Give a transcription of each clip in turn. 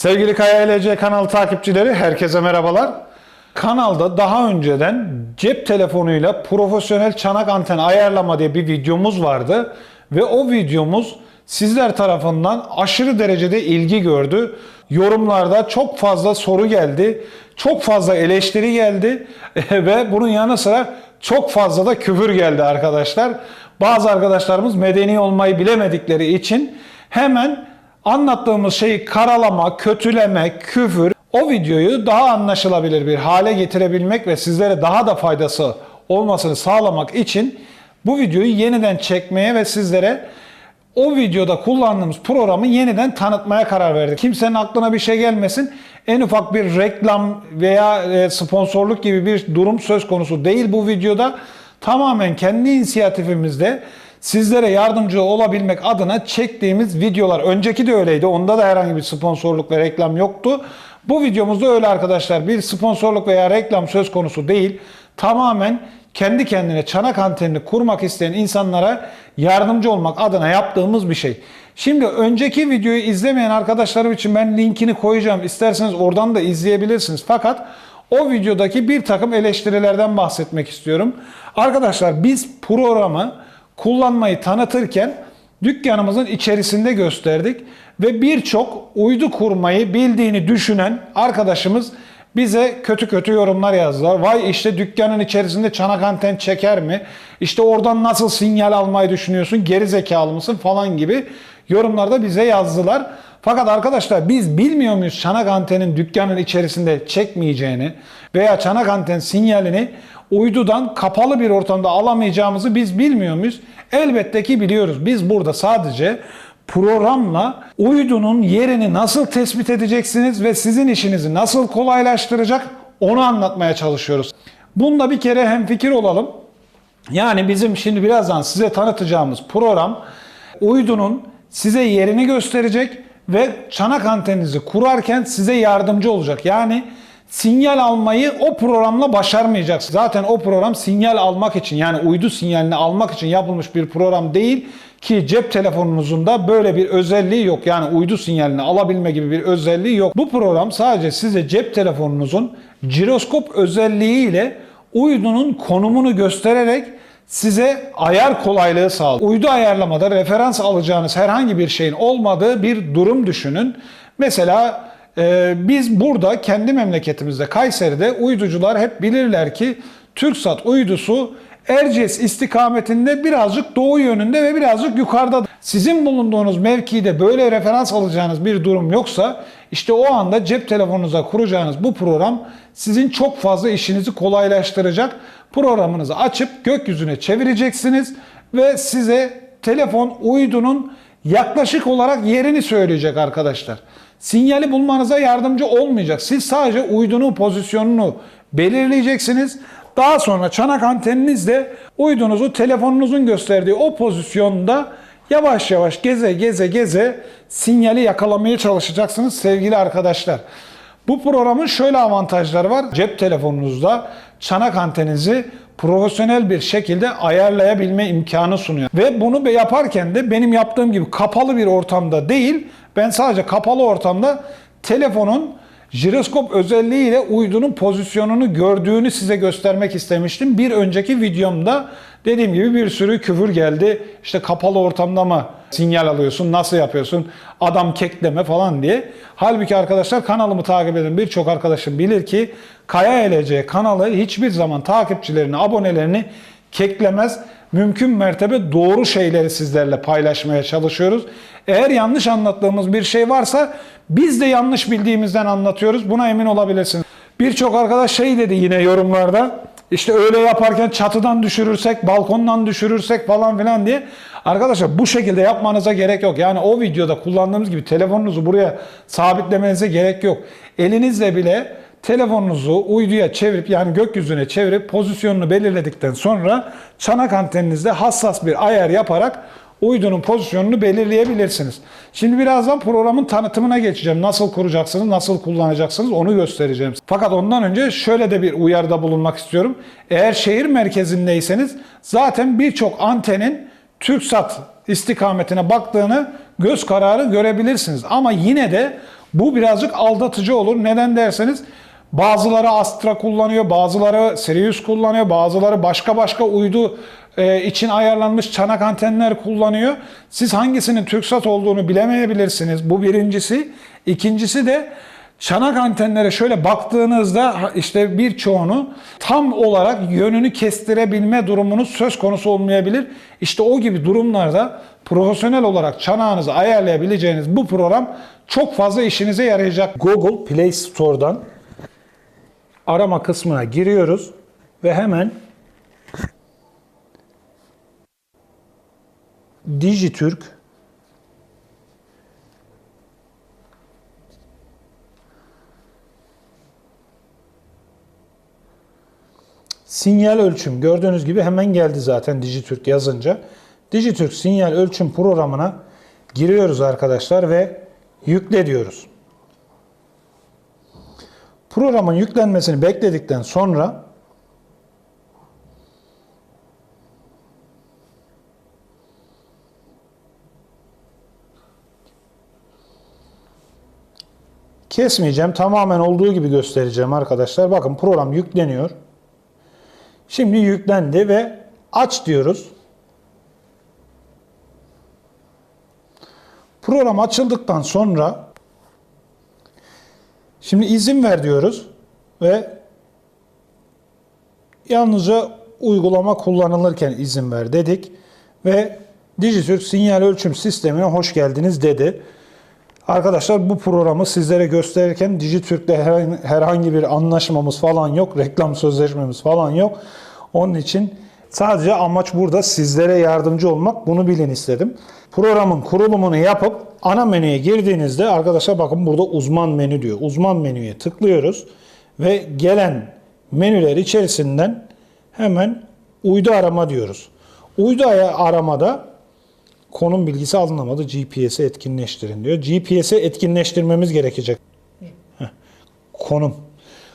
Sevgili Kaya LC kanalı takipçileri herkese merhabalar. Kanalda daha önceden cep telefonuyla profesyonel çanak anten ayarlama diye bir videomuz vardı. Ve o videomuz sizler tarafından aşırı derecede ilgi gördü. Yorumlarda çok fazla soru geldi. Çok fazla eleştiri geldi. Ve bunun yanı sıra çok fazla da küfür geldi arkadaşlar. Bazı arkadaşlarımız medeni olmayı bilemedikleri için hemen anlattığımız şeyi karalama, kötüleme, küfür o videoyu daha anlaşılabilir bir hale getirebilmek ve sizlere daha da faydası olmasını sağlamak için bu videoyu yeniden çekmeye ve sizlere o videoda kullandığımız programı yeniden tanıtmaya karar verdik. Kimsenin aklına bir şey gelmesin. En ufak bir reklam veya e, sponsorluk gibi bir durum söz konusu değil bu videoda. Tamamen kendi inisiyatifimizde sizlere yardımcı olabilmek adına çektiğimiz videolar. Önceki de öyleydi. Onda da herhangi bir sponsorluk ve reklam yoktu. Bu videomuzda öyle arkadaşlar. Bir sponsorluk veya reklam söz konusu değil. Tamamen kendi kendine çanak antenini kurmak isteyen insanlara yardımcı olmak adına yaptığımız bir şey. Şimdi önceki videoyu izlemeyen arkadaşlarım için ben linkini koyacağım. İsterseniz oradan da izleyebilirsiniz. Fakat o videodaki bir takım eleştirilerden bahsetmek istiyorum. Arkadaşlar biz programı kullanmayı tanıtırken dükkanımızın içerisinde gösterdik ve birçok uydu kurmayı bildiğini düşünen arkadaşımız bize kötü kötü yorumlar yazdılar. Vay işte dükkanın içerisinde çanak anten çeker mi? İşte oradan nasıl sinyal almayı düşünüyorsun? Geri zekalı mısın falan gibi yorumlarda bize yazdılar. Fakat arkadaşlar biz bilmiyor muyuz çanak antenin dükkanın içerisinde çekmeyeceğini veya çanak anten sinyalini uydudan kapalı bir ortamda alamayacağımızı biz bilmiyor muyuz? Elbette ki biliyoruz. Biz burada sadece programla uydunun yerini nasıl tespit edeceksiniz ve sizin işinizi nasıl kolaylaştıracak onu anlatmaya çalışıyoruz. Bunda bir kere hem fikir olalım. Yani bizim şimdi birazdan size tanıtacağımız program uydunun size yerini gösterecek ve çanak anteninizi kurarken size yardımcı olacak. Yani sinyal almayı o programla başarmayacaksınız. Zaten o program sinyal almak için yani uydu sinyalini almak için yapılmış bir program değil ki cep telefonunuzun da böyle bir özelliği yok. Yani uydu sinyalini alabilme gibi bir özelliği yok. Bu program sadece size cep telefonunuzun jiroskop özelliğiyle uydunun konumunu göstererek size ayar kolaylığı sağlıyor. Uydu ayarlamada referans alacağınız herhangi bir şeyin olmadığı bir durum düşünün. Mesela e, biz burada kendi memleketimizde Kayseri'de uyducular hep bilirler ki TürkSat uydusu Erciyes istikametinde birazcık doğu yönünde ve birazcık yukarıda. Sizin bulunduğunuz mevkide böyle referans alacağınız bir durum yoksa işte o anda cep telefonunuza kuracağınız bu program sizin çok fazla işinizi kolaylaştıracak. Programınızı açıp gökyüzüne çevireceksiniz ve size telefon uydunun yaklaşık olarak yerini söyleyecek arkadaşlar. Sinyali bulmanıza yardımcı olmayacak. Siz sadece uydunun pozisyonunu belirleyeceksiniz. Daha sonra çanak anteninizle uydunuzu telefonunuzun gösterdiği o pozisyonda yavaş yavaş geze geze geze sinyali yakalamaya çalışacaksınız sevgili arkadaşlar. Bu programın şöyle avantajları var. Cep telefonunuzda çanak anteninizi profesyonel bir şekilde ayarlayabilme imkanı sunuyor. Ve bunu yaparken de benim yaptığım gibi kapalı bir ortamda değil, ben sadece kapalı ortamda telefonun jiroskop özelliğiyle uydunun pozisyonunu gördüğünü size göstermek istemiştim. Bir önceki videomda dediğim gibi bir sürü küfür geldi. İşte kapalı ortamda mı sinyal alıyorsun, nasıl yapıyorsun, adam kekleme falan diye. Halbuki arkadaşlar kanalımı takip eden birçok arkadaşım bilir ki Kaya LC kanalı hiçbir zaman takipçilerini, abonelerini keklemez. Mümkün mertebe doğru şeyleri sizlerle paylaşmaya çalışıyoruz. Eğer yanlış anlattığımız bir şey varsa biz de yanlış bildiğimizden anlatıyoruz. Buna emin olabilirsiniz. Birçok arkadaş şey dedi yine yorumlarda. İşte öyle yaparken çatıdan düşürürsek, balkondan düşürürsek falan filan diye. Arkadaşlar bu şekilde yapmanıza gerek yok. Yani o videoda kullandığımız gibi telefonunuzu buraya sabitlemenize gerek yok. Elinizle bile telefonunuzu uyduya çevirip yani gökyüzüne çevirip pozisyonunu belirledikten sonra çanak anteninizde hassas bir ayar yaparak uydunun pozisyonunu belirleyebilirsiniz. Şimdi birazdan programın tanıtımına geçeceğim. Nasıl kuracaksınız, nasıl kullanacaksınız onu göstereceğim. Fakat ondan önce şöyle de bir uyarıda bulunmak istiyorum. Eğer şehir merkezindeyseniz zaten birçok antenin TürkSat istikametine baktığını göz kararı görebilirsiniz. Ama yine de Bu birazcık aldatıcı olur. Neden derseniz bazıları Astra kullanıyor, bazıları Sirius kullanıyor, bazıları başka başka uydu için ayarlanmış çanak antenler kullanıyor. Siz hangisinin TürkSat olduğunu bilemeyebilirsiniz. Bu birincisi. İkincisi de çanak antenlere şöyle baktığınızda işte birçoğunu tam olarak yönünü kestirebilme durumunuz söz konusu olmayabilir. İşte o gibi durumlarda profesyonel olarak çanağınızı ayarlayabileceğiniz bu program çok fazla işinize yarayacak. Google Play Store'dan arama kısmına giriyoruz ve hemen Dijitürk Sinyal ölçüm gördüğünüz gibi hemen geldi zaten Dijitürk yazınca. Dijitürk sinyal ölçüm programına giriyoruz arkadaşlar ve yükle diyoruz. Programın yüklenmesini bekledikten sonra kesmeyeceğim. Tamamen olduğu gibi göstereceğim arkadaşlar. Bakın program yükleniyor. Şimdi yüklendi ve aç diyoruz. Program açıldıktan sonra şimdi izin ver diyoruz ve yalnızca uygulama kullanılırken izin ver dedik ve Dijitürk sinyal ölçüm sistemine hoş geldiniz dedi. Arkadaşlar bu programı sizlere gösterirken Dijitürk'le herhangi- bir anlaşmamız falan yok. Reklam sözleşmemiz falan yok. Onun için sadece amaç burada sizlere yardımcı olmak. Bunu bilin istedim. Programın kurulumunu yapıp ana menüye girdiğinizde arkadaşlar bakın burada uzman menü diyor. Uzman menüye tıklıyoruz ve gelen menüler içerisinden hemen uydu arama diyoruz. Uydu aramada konum bilgisi alınamadı. GPS'i etkinleştirin diyor. GPS'i etkinleştirmemiz gerekecek. Heh. Konum.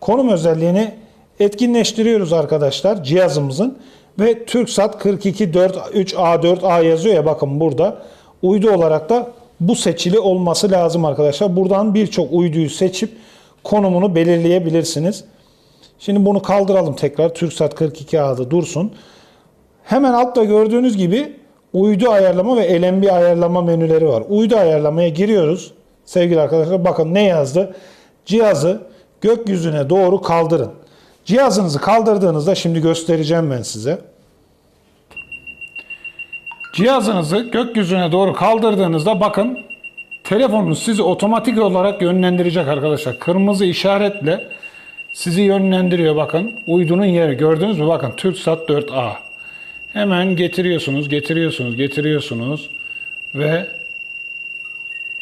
Konum özelliğini etkinleştiriyoruz arkadaşlar cihazımızın ve TürkSat 424A4A yazıyor ya bakın burada. Uydu olarak da bu seçili olması lazım arkadaşlar. Buradan birçok uyduyu seçip konumunu belirleyebilirsiniz. Şimdi bunu kaldıralım tekrar. TürkSat 42A'da dursun. Hemen altta gördüğünüz gibi uydu ayarlama ve LNB ayarlama menüleri var. Uydu ayarlamaya giriyoruz. Sevgili arkadaşlar bakın ne yazdı? Cihazı gökyüzüne doğru kaldırın. Cihazınızı kaldırdığınızda şimdi göstereceğim ben size. Cihazınızı gökyüzüne doğru kaldırdığınızda bakın telefonunuz sizi otomatik olarak yönlendirecek arkadaşlar. Kırmızı işaretle sizi yönlendiriyor bakın. Uydunun yeri gördünüz mü? Bakın TürkSat 4A. Hemen getiriyorsunuz, getiriyorsunuz, getiriyorsunuz ve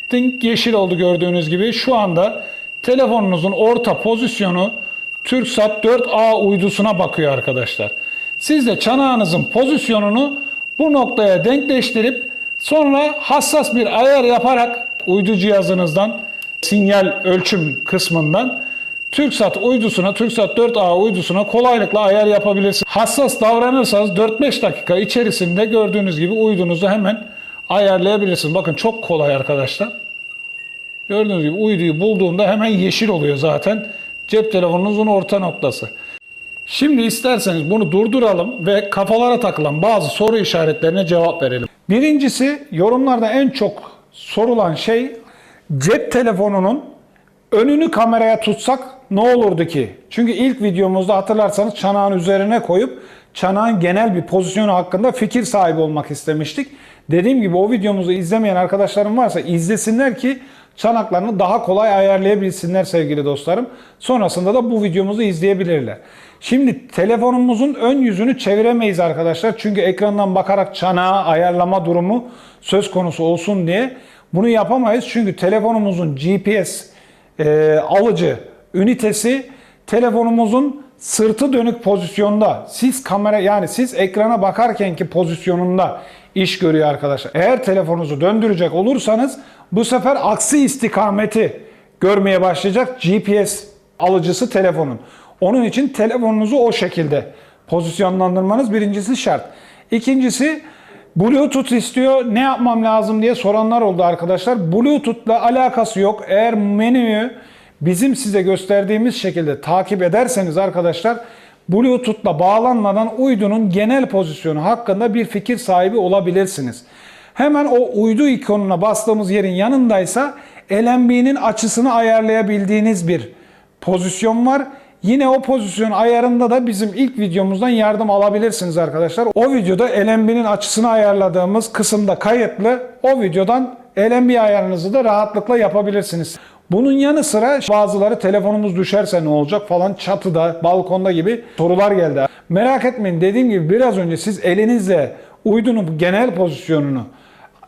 Think yeşil oldu gördüğünüz gibi. Şu anda telefonunuzun orta pozisyonu TürkSat 4A uydusuna bakıyor arkadaşlar. Siz de çanağınızın pozisyonunu bu noktaya denkleştirip sonra hassas bir ayar yaparak uydu cihazınızdan sinyal ölçüm kısmından TürkSat uydusuna, TürkSat 4A uydusuna kolaylıkla ayar yapabilirsiniz. Hassas davranırsanız 4-5 dakika içerisinde gördüğünüz gibi uydunuzu hemen ayarlayabilirsiniz. Bakın çok kolay arkadaşlar. Gördüğünüz gibi uyduyu bulduğunda hemen yeşil oluyor zaten. Cep telefonunuzun orta noktası. Şimdi isterseniz bunu durduralım ve kafalara takılan bazı soru işaretlerine cevap verelim. Birincisi yorumlarda en çok sorulan şey cep telefonunun önünü kameraya tutsak ne olurdu ki? Çünkü ilk videomuzda hatırlarsanız çanağın üzerine koyup çanağın genel bir pozisyonu hakkında fikir sahibi olmak istemiştik. Dediğim gibi o videomuzu izlemeyen arkadaşlarım varsa izlesinler ki çanaklarını daha kolay ayarlayabilsinler sevgili dostlarım. Sonrasında da bu videomuzu izleyebilirler. Şimdi telefonumuzun ön yüzünü çeviremeyiz arkadaşlar. Çünkü ekrandan bakarak çanağı ayarlama durumu söz konusu olsun diye bunu yapamayız. Çünkü telefonumuzun GPS e, alıcı ünitesi telefonumuzun sırtı dönük pozisyonda. Siz kamera yani siz ekrana bakarkenki pozisyonunda iş görüyor arkadaşlar. Eğer telefonunuzu döndürecek olursanız bu sefer aksi istikameti görmeye başlayacak GPS alıcısı telefonun. Onun için telefonunuzu o şekilde pozisyonlandırmanız birincisi şart. İkincisi Bluetooth istiyor. Ne yapmam lazım diye soranlar oldu arkadaşlar. Bluetooth'la alakası yok. Eğer menüyü bizim size gösterdiğimiz şekilde takip ederseniz arkadaşlar Bluetooth'la bağlanmadan uydunun genel pozisyonu hakkında bir fikir sahibi olabilirsiniz. Hemen o uydu ikonuna bastığımız yerin yanındaysa LNB'nin açısını ayarlayabildiğiniz bir pozisyon var. Yine o pozisyon ayarında da bizim ilk videomuzdan yardım alabilirsiniz arkadaşlar. O videoda LNB'nin açısını ayarladığımız kısımda kayıtlı. O videodan LNB ayarınızı da rahatlıkla yapabilirsiniz. Bunun yanı sıra bazıları telefonumuz düşerse ne olacak falan çatıda, balkonda gibi sorular geldi. Merak etmeyin dediğim gibi biraz önce siz elinizle uydunun genel pozisyonunu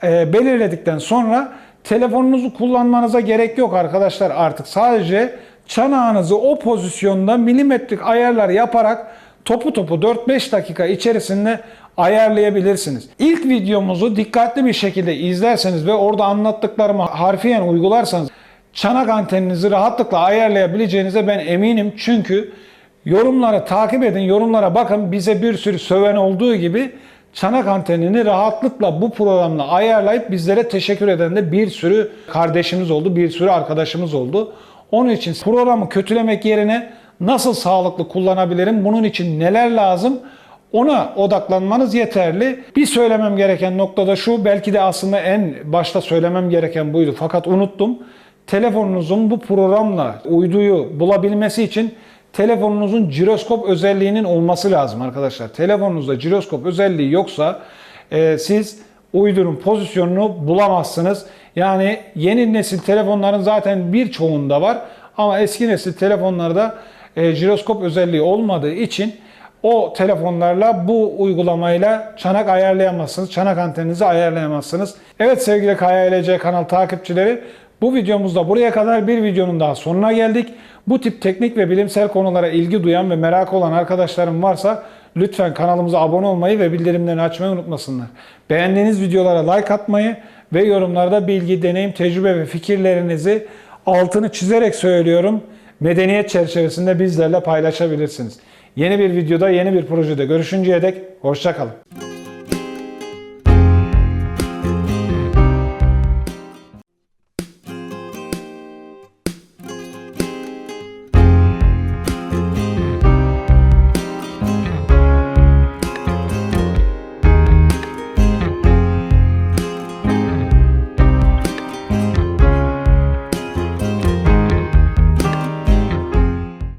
e, belirledikten sonra telefonunuzu kullanmanıza gerek yok arkadaşlar artık. Sadece çanağınızı o pozisyonda milimetrik ayarlar yaparak topu topu 4-5 dakika içerisinde ayarlayabilirsiniz. İlk videomuzu dikkatli bir şekilde izlerseniz ve orada anlattıklarımı harfiyen uygularsanız çanak anteninizi rahatlıkla ayarlayabileceğinize ben eminim. Çünkü yorumları takip edin, yorumlara bakın. Bize bir sürü söven olduğu gibi çanak antenini rahatlıkla bu programla ayarlayıp bizlere teşekkür eden de bir sürü kardeşimiz oldu, bir sürü arkadaşımız oldu. Onun için programı kötülemek yerine nasıl sağlıklı kullanabilirim, bunun için neler lazım ona odaklanmanız yeterli. Bir söylemem gereken noktada şu, belki de aslında en başta söylemem gereken buydu fakat unuttum. Telefonunuzun bu programla uyduyu bulabilmesi için telefonunuzun jiroskop özelliğinin olması lazım arkadaşlar. Telefonunuzda jiroskop özelliği yoksa e, siz uydunun pozisyonunu bulamazsınız. Yani yeni nesil telefonların zaten birçoğunda var ama eski nesil telefonlarda e, jiroskop özelliği olmadığı için o telefonlarla bu uygulamayla çanak ayarlayamazsınız. Çanak anteninizi ayarlayamazsınız. Evet sevgili KYLC kanal takipçileri bu videomuzda buraya kadar bir videonun daha sonuna geldik. Bu tip teknik ve bilimsel konulara ilgi duyan ve merak olan arkadaşlarım varsa lütfen kanalımıza abone olmayı ve bildirimlerini açmayı unutmasınlar. Beğendiğiniz videolara like atmayı ve yorumlarda bilgi, deneyim, tecrübe ve fikirlerinizi altını çizerek söylüyorum. Medeniyet çerçevesinde bizlerle paylaşabilirsiniz. Yeni bir videoda, yeni bir projede görüşünceye dek hoşçakalın.